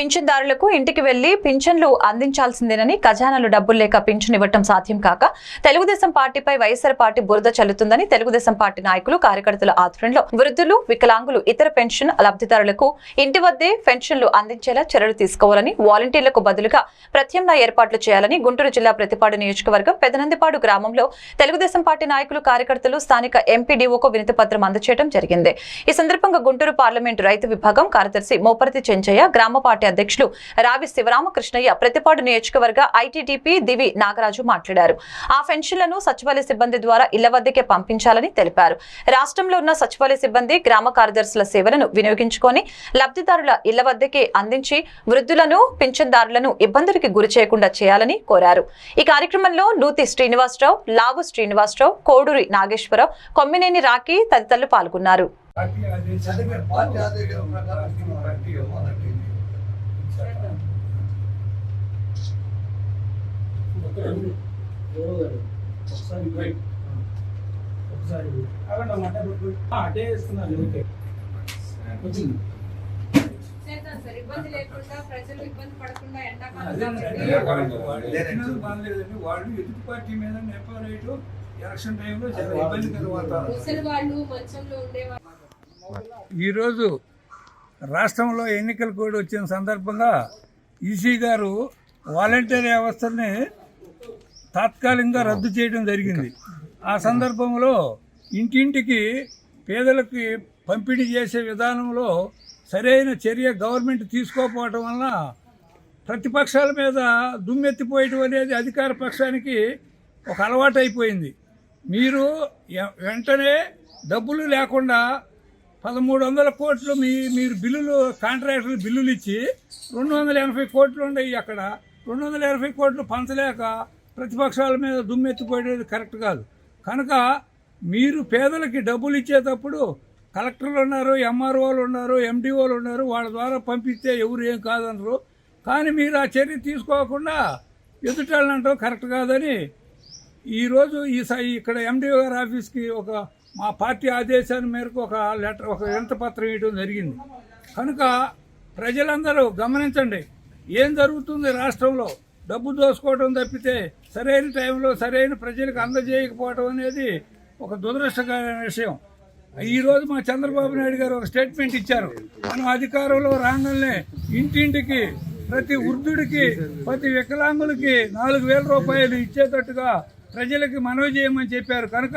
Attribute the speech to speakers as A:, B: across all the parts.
A: పింఛన్దారులకు ఇంటికి వెళ్ళి పింఛన్లు అందించాల్సిందేనని ఖజానాలు డబ్బులు లేక పింఛన్ ఇవ్వటం సాధ్యం కాక తెలుగుదేశం పార్టీపై వైఎస్ఆర్ పార్టీ బురద చల్లుతుందని తెలుగుదేశం పార్టీ నాయకులు కార్యకర్తల ఆధ్వర్యంలో వృద్ధులు వికలాంగులు ఇతర పెన్షన్ లబ్ధిదారులకు ఇంటి వద్దే పెన్షన్లు అందించేలా చర్యలు తీసుకోవాలని వాలంటీర్లకు బదులుగా ప్రత్యామ్నాయ ఏర్పాట్లు చేయాలని గుంటూరు జిల్లా ప్రతిపాడు నియోజకవర్గం పెదనందిపాడు గ్రామంలో తెలుగుదేశం పార్టీ నాయకులు కార్యకర్తలు స్థానిక ఎంపీడీఓకు వినతి పత్రం అందజేయడం జరిగింది. ఈ సందర్భంగా గుంటూరు పార్లమెంటు రైతు విభాగం కార్యదర్శి మోపర్తి చెంచయ్య గ్రామ పార్టీ అధ్యక్షులు రావి శివరామకృష్ణయ్య ప్రతిపాడు నియోజకవర్గ ఐటీడీపీ దివి నాగరాజు మాట్లాడారు. ఆ పెన్షన్లను సచివాలయ సిబ్బంది ద్వారా ఇళ్ళ వద్దకే పంపించాలని తెలిపారు. రాష్ట్రంలో ఉన్న సచివాలయ సిబ్బంది గ్రామ కార్యదర్శుల సేవలను వినియోగించుకొని లబ్ధిదారుల ఇళ్ళ వద్దకే అందించి వృద్ధులను పింఛన్దారులను ఇబ్బందులకి గురి చేయకుండా చేయాలని కోరారు. ఈ కార్యక్రమంలో నూతి శ్రీనివాసరావు లావు శ్రీనివాసరావు కోడూరి నాగేశ్వరరావు కొమ్మినేని రాఖీ తదితరులు పాల్గొన్నారు.
B: పార్టీ చదివే
C: పార్టీ ఆదేశాల ప్రకారం
B: పార్టీ
D: అటే వచ్చింది
E: ఇబ్బంది లేకుండా ప్రజలు ఇబ్బంది పడకుండా ఎండాకాలం
B: వాళ్ళు బాగలేదండి వాళ్ళు ఎదుటి పార్టీ మీద నెపారేటు ఎలక్షన్ టైంలో చాలా ఇబ్బంది వాతావరణం
E: ముసలి వాళ్ళు మంచంలో ఉండేవాళ్ళు
B: ఈరోజు రాష్ట్రంలో ఎన్నికల కూడా వచ్చిన సందర్భంగా ఈసీ గారు వాలంటీర్ వ్యవస్థని తాత్కాలికంగా రద్దు చేయడం జరిగింది. ఆ సందర్భంలో ఇంటింటికి పేదలకి పంపిణీ చేసే విధానంలో సరైన చర్య గవర్నమెంట్ తీసుకోకపోవటం వలన ప్రతిపక్షాల మీద దుమ్మెత్తిపోయటం అనేది అధికార పక్షానికి ఒక అలవాటు అయిపోయింది మీరు వెంటనే డబ్బులు లేకుండా పదమూడు వందల కోట్లు మీ మీరు బిల్లులు కాంట్రాక్టర్ బిల్లులు ఇచ్చి రెండు వందల ఎనభై కోట్లు ఉన్నాయి అక్కడ. రెండు వందల ఎనభై కోట్లు పంచలేక ప్రతిపక్షాల మీద దుమ్మెత్తిపోయేది కరెక్ట్ కాదు. కనుక మీరు పేదలకి డబ్బులు ఇచ్చేటప్పుడు కలెక్టర్లు ఉన్నారు ఎంఆర్ఓలు ఉన్నారు ఎండిఓలు ఉన్నారు వాళ్ళ ద్వారా పంపిస్తే ఎవరు ఏం కాదనరు కానీ మీరు ఆ చర్య తీసుకోకుండా ఎదుటాలంటావు కరెక్ట్ కాదని ఈరోజు ఈ ఇక్కడ ఎండిఓ గారి ఆఫీస్కి ఒక మా పార్టీ ఆదేశాల మేరకు ఒక లెటర్ ఒక ఎంత పత్రం ఇవ్వడం జరిగింది. కనుక ప్రజలందరూ గమనించండి ఏం జరుగుతుంది రాష్ట్రంలో? డబ్బు దోసుకోవడం తప్పితే సరైన టైంలో సరైన ప్రజలకు అందజేయకపోవడం అనేది ఒక దురదృష్టకరమైన విషయం. ఈరోజు మా చంద్రబాబు నాయుడు గారు ఒక స్టేట్మెంట్ ఇచ్చారు. మనం అధికారంలో రాగానే ఇంటింటికి ప్రతి వృద్ధుడికి ప్రతి వికలాంగులకి నాలుగు వేల రూపాయలు ఇచ్చేటట్టుగా ప్రజలకి మనవి చేయమని చెప్పారు. కనుక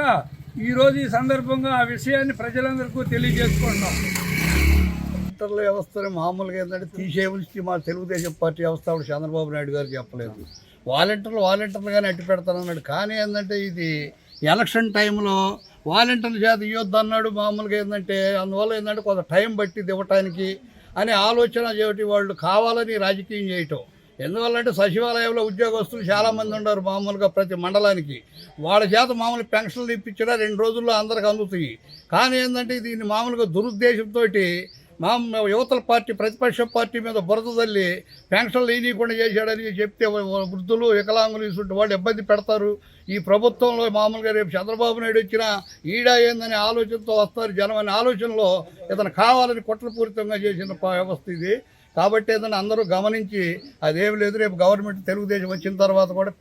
B: ఈరోజు ఈ సందర్భంగా ఆ విషయాన్ని ప్రజలందరికీ తెలియజేసుకుంటున్నాం.
C: ఇంటర్ల వ్యవస్థను మామూలుగా ఏంటంటే తీసేయవలసి మా తెలుగుదేశం పార్టీ వ్యవస్థ చంద్రబాబు నాయుడు గారు చెప్పలేదు. వాలంటీర్లు వాలంటీర్లుగానే అట్టి పెడతానన్నాడు. కానీ ఏంటంటే ఇది ఎలక్షన్ టైంలో వాలంటీర్ల చేత ఇవ్వద్దు అన్నాడు. మామూలుగా ఏంటంటే అందువల్ల ఏంటంటే కొంత టైం బట్టి ఇవ్వటానికి అనే ఆలోచన చేయటి వాళ్ళు కావాలని రాజకీయం చేయటం. ఎందువల్లంటే సచివాలయంలో ఉద్యోగస్తులు చాలామంది ఉన్నారు మామూలుగా ప్రతి మండలానికి. వాళ్ళ చేత మామూలు పెన్షన్లు ఇప్పించడా రెండు రోజుల్లో అందరికి అందుతాయి. కానీ ఏంటంటే దీన్ని మామూలుగా దురుద్దేశంతో మా యువతల పార్టీ ప్రతిపక్ష పార్టీ మీద బురద తల్లి పెన్షన్లు లేనియకుండా చేశాడని చెప్తే వృద్ధులు వికలాంగులు ఇటువంటి వాళ్ళు ఇబ్బంది పెడతారు. ఈ ప్రభుత్వంలో మామూలుగా రేపు చంద్రబాబు నాయుడు వచ్చినా ఈడా ఏందనే ఆలోచనతో వస్తారు జనం అనే ఆలోచనలో ఇతను కావాలని కుట్రపూరితంగా చేసిన వ్యవస్థ ఇది. కాబట్టి ఏదైనా అందరూ గమనించి అదేమి లేదు రేపు గవర్నమెంట్ తెలుగుదేశం వచ్చిన తర్వాత కూడా